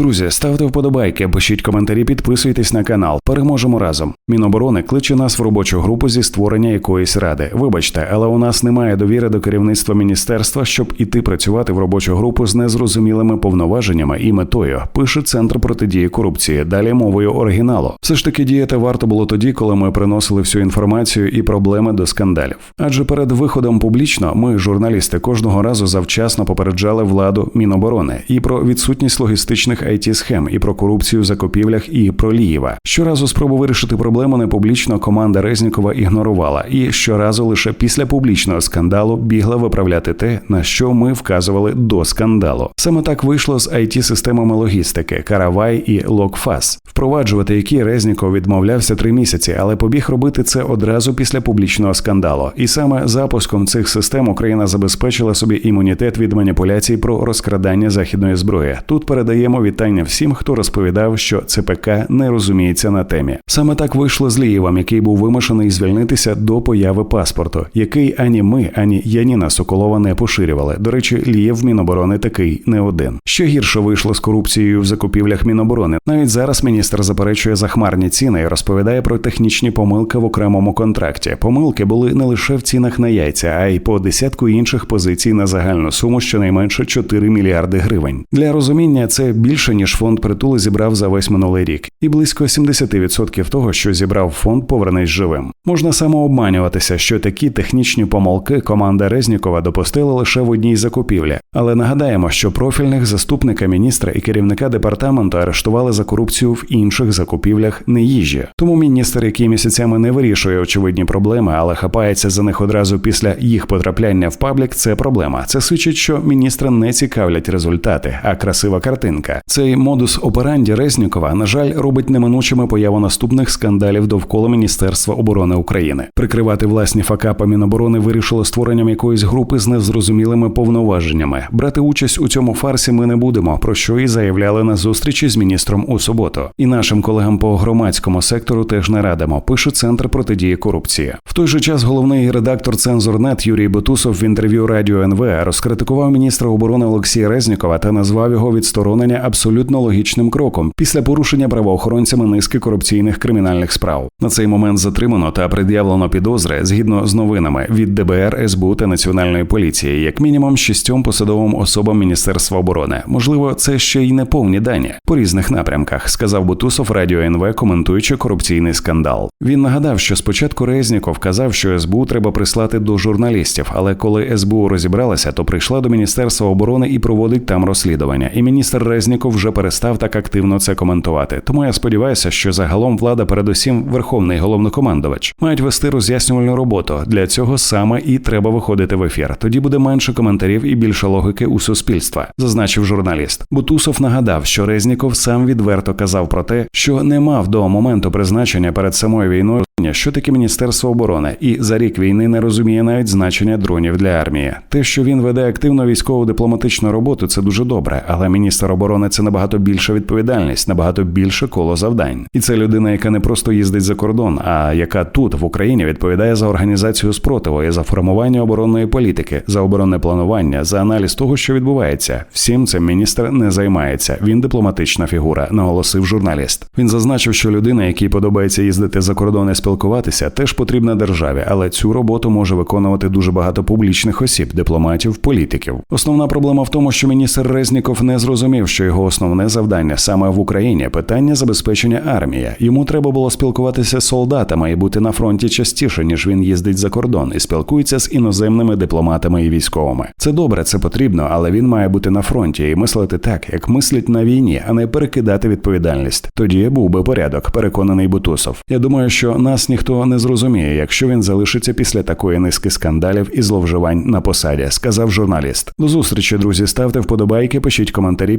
Друзі, ставте вподобайки, пишіть коментарі, підписуйтесь на канал. Переможемо разом. Міноборони кличе нас в робочу групу зі створення якоїсь ради. Вибачте, але у нас немає довіри до керівництва міністерства, щоб іти працювати в робочу групу з незрозумілими повноваженнями і метою. Пише центр протидії корупції. Далі мовою оригіналу. Все ж таки діяти варто було тоді, коли ми приносили всю інформацію і проблеми до скандалів. Адже перед виходом публічно ми, журналісти, кожного разу завчасно попереджали владу Міноборони і про відсутність логістичних it схем, і про корупцію в закупівлях, і про Лієва. Щоразу спробу вирішити проблему не публічно команда Резнікова ігнорувала, і щоразу лише після публічного скандалу бігла виправляти те, на що ми вказували до скандалу. Саме так вийшло з it системами логістики Каравай і Локфас, впроваджувати які Резніков відмовлявся три місяці, але побіг робити це одразу після публічного скандалу. І саме запуском цих систем Україна забезпечила собі імунітет від маніпуляцій про розкрадання західної зброї. Тут передаємо вітання всім, хто розповідав, що ЦПК не розуміється на темі. Саме так вийшло з Лієвом, який був вимушений звільнитися до появи паспорту, який ані ми, ані Яніна Соколова не поширювали. До речі, Лієв Міноборони такий не один. Що гірше вийшло з корупцією в закупівлях Міноборони. Навіть зараз міністр заперечує захмарні ціни і розповідає про технічні помилки в окремому контракті. Помилки були не лише в цінах на яйця, а й по десятку інших позицій на загальну суму щонайменше 4 мільярди гривень. Для розуміння це більше ніж фонд притули зібрав за весь минулий рік, і близько 70% того, що зібрав фонд, повернись живим. Можна самообманюватися, що такі технічні помилки команда Резнікова допустила лише в одній закупівлі. Але нагадаємо, що профільних заступника міністра і керівника департаменту арештували за корупцію в інших закупівлях не їжі. Тому міністр, який місяцями не вирішує очевидні проблеми, але хапається за них одразу після їх потрапляння в паблік, це проблема. Це свідчить, що міністра не цікавлять результати, а красива картинка. Цей модус операнді Резнікова, на жаль, робить неминучими появу наступних скандалів довкола Міністерства оборони України. Прикривати власні факапи Міноборони вирішило створенням якоїсь групи з незрозумілими повноваженнями. Брати участь у цьому фарсі ми не будемо, про що і заявляли на зустрічі з міністром у суботу. І нашим колегам по громадському сектору теж не радимо. Пише центр протидії корупції. В той же час головний редактор Цензорнет Юрій Бутусов в інтерв'ю Радіо НВ розкритикував міністра оборони Олексія Резнікова та назвав його відсторонення абсолютно логічним кроком після порушення правоохоронцями низки корупційних кримінальних справ. На цей момент затримано та пред'явлено підозри згідно з новинами від ДБР, СБУ та Національної поліції, як мінімум шістьом посадовим особам Міністерства оборони. Можливо, це ще й не повні дані по різних напрямках, сказав Бутусов Радіо НВ, коментуючи корупційний скандал. Він нагадав, що спочатку Резніков казав, що СБУ треба прислати до журналістів, але коли СБУ розібралася, то прийшла до Міністерства оборони і проводить там розслідування. І міністр Резніков вже перестав так активно це коментувати. Тому я сподіваюся, що загалом влада, передусім, верховний головнокомандувач, мають вести роз'яснювальну роботу. Для цього саме і треба виходити в ефір. Тоді буде менше коментарів і більше логіки у суспільства, зазначив журналіст. Бутусов нагадав, що Резніков сам відверто казав про те, що не мав до моменту призначення перед самою війною. Що таке Міністерство оборони, і за рік війни не розуміє навіть значення дронів для армії. Те, що він веде активну військову дипломатичну роботу, це дуже добре. Але міністр оборони це набагато більша відповідальність, набагато більше коло завдань. І це людина, яка не просто їздить за кордон, а яка тут в Україні відповідає за організацію спротиву і за формування оборонної політики, за оборонне планування, за аналіз того, що відбувається. Всім цим міністр не займається. Він дипломатична фігура, наголосив журналіст. Він зазначив, що людина, якій подобається їздити за кордон і спілкуватися, теж потрібна державі, але цю роботу може виконувати дуже багато публічних осіб, дипломатів, політиків. Основна проблема в тому, що міністр Резніков не зрозумів, що його основне завдання саме в Україні питання забезпечення армії. Йому треба було спілкуватися з солдатами і бути на фронті частіше, ніж він їздить за кордон і спілкується з іноземними дипломатами і військовими. Це добре, це потрібно, але він має бути на фронті і мислити так, як мислять на війні, а не перекидати відповідальність. Тоді був би порядок, переконаний Бутусов. Я думаю, що нас ніхто не зрозуміє, якщо він залишиться після такої низки скандалів і зловживань на посаді, сказав журналіст. До зустрічі, друзі. Ставте вподобайки, пишіть коментарі,